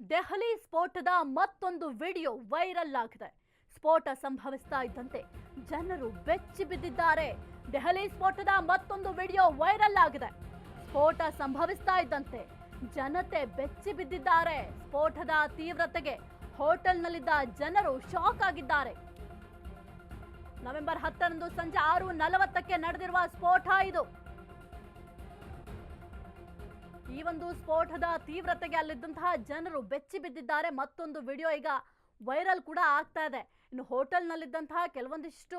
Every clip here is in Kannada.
ದೆಹಲಿ ಸ್ಫೋಟದ ಮತ್ತೊಂದು ವಿಡಿಯೋ ವೈರಲ್ ಆಗಿದೆ. ಸ್ಫೋಟ ಸಂಭವಿಸ್ತಾ ಇದ್ದಂತೆ ಜನರು ಬೆಚ್ಚಿ ಬಿದ್ದಿದ್ದಾರೆ. ದೆಹಲಿ ಸ್ಫೋಟದ ಮತ್ತೊಂದು ವಿಡಿಯೋ ವೈರಲ್ ಆಗಿದೆ. ಸ್ಫೋಟ ಸಂಭವಿಸ್ತಾ ಇದ್ದಂತೆ ಜನತೆ ಬೆಚ್ಚಿ ಬಿದ್ದಿದ್ದಾರೆ. ಸ್ಫೋಟದ ತೀವ್ರತೆಗೆ ಹೋಟೆಲ್ನಲ್ಲಿದ್ದ ಜನರು ಶಾಕ್ ಆಗಿದ್ದಾರೆ. ನವೆಂಬರ್ ಹತ್ತರಂದು ಸಂಜೆ ಆರು ನಲವತ್ತಕ್ಕೆ ನಡೆದಿರುವ ಸ್ಫೋಟ ಇದು. ಈ ಒಂದು ಸ್ಫೋಟದ ತೀವ್ರತೆಗೆ ಅಲ್ಲಿದ್ದಂತಹ ಜನರು ಬೆಚ್ಚಿ ಬಿದ್ದಿದ್ದಾರೆ. ಮತ್ತೊಂದು ವಿಡಿಯೋ ಈಗ ವೈರಲ್ ಕೂಡ ಆಗ್ತಾ ಇದೆ. ಇನ್ನು ಹೋಟೆಲ್ನಲ್ಲಿದ್ದಂತಹ ಕೆಲವೊಂದಿಷ್ಟು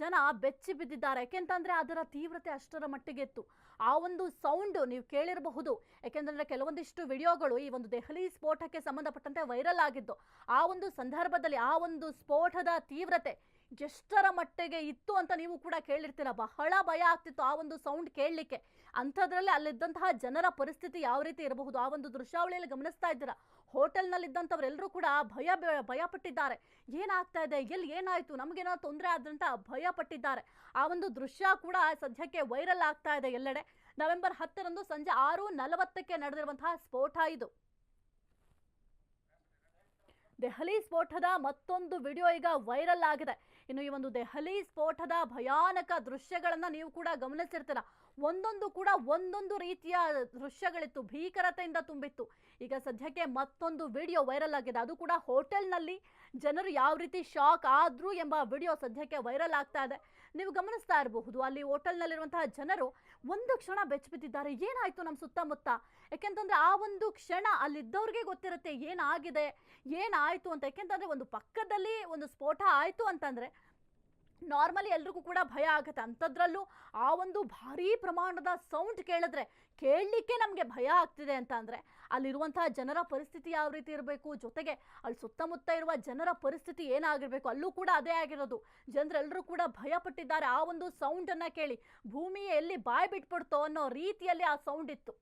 ಜನ ಬೆಚ್ಚಿ ಬಿದ್ದಿದ್ದಾರೆ. ಯಾಕೆಂತಂದ್ರೆ ಅದರ ತೀವ್ರತೆ ಅಷ್ಟರ ಮಟ್ಟಿಗೆ ಇತ್ತು. ಆ ಒಂದು ಸೌಂಡ್ ನೀವು ಕೇಳಿರಬಹುದು. ಯಾಕೆಂತಂದ್ರೆ ಕೆಲವೊಂದಿಷ್ಟು ವಿಡಿಯೋಗಳು ಈ ಒಂದು ದೆಹಲಿ ಸ್ಫೋಟಕ್ಕೆ ಸಂಬಂಧಪಟ್ಟಂತೆ ವೈರಲ್ ಆಗಿದ್ದು, ಆ ಒಂದು ಸಂದರ್ಭದಲ್ಲಿ ಆ ಒಂದು ಸ್ಫೋಟದ ತೀವ್ರತೆ ಎಷ್ಟರ ಮಟ್ಟಿಗೆ ಇತ್ತು ಅಂತ ನೀವು ಕೂಡ ಕೇಳಿರ್ತೀರ. ಬಹಳ ಭಯ ಆಗ್ತಿತ್ತು ಆ ಒಂದು ಸೌಂಡ್ ಕೇಳಲಿಕ್ಕೆ. ಅಂಥದ್ರಲ್ಲಿ ಅಲ್ಲಿದ್ದಂತಹ ಜನರ ಪರಿಸ್ಥಿತಿ ಯಾವ ರೀತಿ ಇರಬಹುದು? ಆ ಒಂದು ದೃಶ್ಯಾವಳಿಯಲ್ಲಿ ಗಮನಿಸ್ತಾ ಇದ್ದೀರಾ? ಹೋಟೆಲ್ನಲ್ಲಿದ್ದಂಥವರೆಲ್ಲರೂ ಕೂಡ ಭಯ ಭಯಪಟ್ಟಿದ್ದಾರೆ. ಭಯ ಪಟ್ಟಿದ್ದಾರೆ ಏನಾಗ್ತಾ ಇದೆ? ಎಲ್ಲಿ ಏನಾಯಿತು? ನಮಗೇನೋ ತೊಂದರೆ ಆದಂತ ಭಯ ಪಟ್ಟಿದ್ದಾರೆ ಆ ಒಂದು ದೃಶ್ಯ ಕೂಡ ಸದ್ಯಕ್ಕೆ ವೈರಲ್ ಆಗ್ತಾ ಇದೆ ಎಲ್ಲೆಡೆ. ನವೆಂಬರ್ ಹತ್ತರಂದು ಸಂಜೆ ಆರು ನಲವತ್ತಕ್ಕೆ ನಡೆದಿರುವಂತಹ ಸ್ಫೋಟ ಇದು. ದೆಹಲಿ ಸ್ಫೋಟದ ಮತ್ತೊಂದು ವಿಡಿಯೋ ಈಗ ವೈರಲ್ ಆಗಿದೆ. ಇನ್ನು ಈ ಒಂದು ದೆಹಲಿ ಸ್ಫೋಟದ ಭಯಾನಕ ದೃಶ್ಯಗಳನ್ನು ನೀವು ಕೂಡ ಗಮನಿಸಿರ್ತೀರ. ಒಂದೊಂದು ಕೂಡ ಒಂದೊಂದು ರೀತಿಯ ದೃಶ್ಯಗಳಿತ್ತು, ಭೀಕರತೆಯಿಂದ ತುಂಬಿತ್ತು. ಈಗ ಸದ್ಯಕ್ಕೆ ಮತ್ತೊಂದು ವಿಡಿಯೋ ವೈರಲ್ ಆಗಿದೆ. ಅದು ಕೂಡ ಹೋಟೆಲ್ನಲ್ಲಿ ಜನರು ಯಾವ ರೀತಿ ಶಾಕ್ ಆದ್ರು ಎಂಬ ವಿಡಿಯೋ ಸದ್ಯಕ್ಕೆ ವೈರಲ್ ಆಗ್ತಾ ಇದೆ. ನೀವು ಗಮನಿಸ್ತಾ ಇರಬಹುದು, ಅಲ್ಲಿ ಹೋಟೆಲ್ನಲ್ಲಿರುವಂತಹ ಜನರು ಒಂದು ಕ್ಷಣ ಬೆಚ್ಚಿಬಿದ್ದಿದ್ದಾರೆ. ಏನಾಯ್ತು ನಮ್ಮ ಸುತ್ತಮುತ್ತ? ಯಾಕೆಂತಂದ್ರೆ ಆ ಒಂದು ಕ್ಷಣ ಅಲ್ಲಿದ್ದವ್ರಿಗೆ ಗೊತ್ತಿರುತ್ತೆ, ಏನಾಗಿದೆ, ಏನಾಯ್ತು ಅಂತ ಯಾಕೆಂತಂದ್ರೆ ಒಂದು ಪಕ್ಕದಲ್ಲಿ ಒಂದು ಸ್ಫೋಟ ಆಯಿತು ಅಂತಂದ್ರೆ ನಾರ್ಮಲಿ ಎಲ್ರಿಗೂ ಕೂಡ ಭಯ ಆಗುತ್ತೆ. ಅಂಥದ್ರಲ್ಲೂ ಆ ಒಂದು ಭಾರೀ ಪ್ರಮಾಣದ ಸೌಂಡ್ ಕೇಳಿದ್ರೆ ಕೇಳಲಿಕ್ಕೆ ನಮಗೆ ಭಯ ಆಗ್ತಿದೆ ಅಂತ ಅಂದರೆ ಅಲ್ಲಿರುವಂತಹ ಜನರ ಪರಿಸ್ಥಿತಿ ಯಾವ ರೀತಿ ಇರಬೇಕು, ಜೊತೆಗೆ ಅಲ್ಲಿ ಸುತ್ತಮುತ್ತ ಇರುವ ಜನರ ಪರಿಸ್ಥಿತಿ ಏನಾಗಿರಬೇಕು, ಅಲ್ಲೂ ಕೂಡ ಅದೇ ಆಗಿರೋದು. ಜನರೆಲ್ಲರೂ ಕೂಡ ಭಯಪಟ್ಟಿದ್ದಾರೆ ಆ ಒಂದು ಸೌಂಡನ್ನು ಕೇಳಿ ಭೂಮಿ ಎಲ್ಲಿ ಬಾಯ್ ಬಿಟ್ಬಿಡ್ತೋ ಅನ್ನೋ ರೀತಿಯಲ್ಲಿ ಆ ಸೌಂಡ್ ಇತ್ತು.